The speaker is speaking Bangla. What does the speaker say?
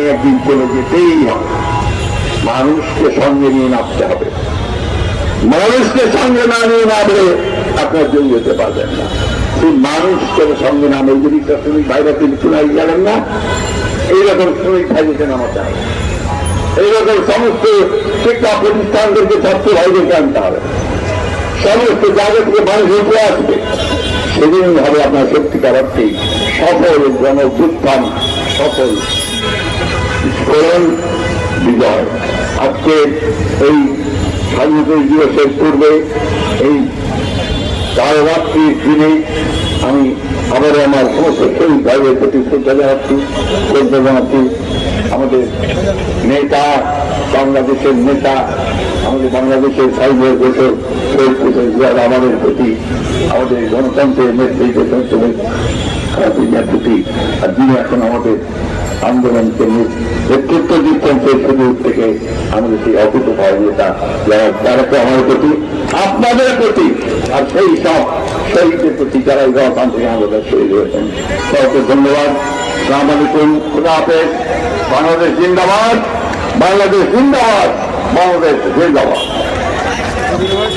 একদিন একদিন চলে যেতেই হবে। মানুষকে সঙ্গে নিয়ে নামতে হবে। মানুষকে সঙ্গে না নিয়ে নামলে আপনার জয়ী হতে পারবেন না। সেই মানুষকে সঙ্গে নামে যদি শ্রমিক ভাইরা তিনি চুনাই গেলেন না, এইরকম শ্রমিক ভাইদেরকে নামাতে হবে। এইরকম সমস্ত শিক্ষা প্রতিষ্ঠানদেরকে ছাত্র ভাইদেরকে আনতে হবে। সমস্ত জায়গা থেকে মানুষ উঠে আসবে। সেদিন হবে আপনার সত্যিকার অর্থে সফল গণভ্যুত্থান সফল স্মরণ বিজয়। আজকে এই স্বাধীনতা দিবসের পূর্বে এই কালরাত্রির দিনে আমি আবার আমার সমস্ত শহীদ ভাইয়ের প্রতি শ্রদ্ধা জানাচ্ছি শ্রদ্ধা জানাচ্ছি। আমাদের নেতা, বাংলাদেশের নেতা, আমাদের বাংলাদেশের সাইবার দেশের শহীদ রহমানের প্রতি, আমাদের গণতন্ত্রের নেতৃত্ব প্রতি আর যিনি এখন আমাদের আন্দোলনকে নেতৃত্ব দিচ্ছেন সেই সুযোগ থেকে। আমাদের সেই অকুত সহযোগিতা যারা তারাকে আমাদের প্রতি, আপনাদের প্রতি, আর সেই সব শহীদের প্রতি যারা এই গণতান্ত্রিক আন্দোলন শহীদ হয়েছেন সবাইকে ধন্যবাদ। সালাম আলাইকুম। খুদা হাফেজ। বাংলাদেশ জিন্দাবাদ। বাংলাদেশ জিন্দাবাদ। বাংলাদেশ জিন্দাবাদ।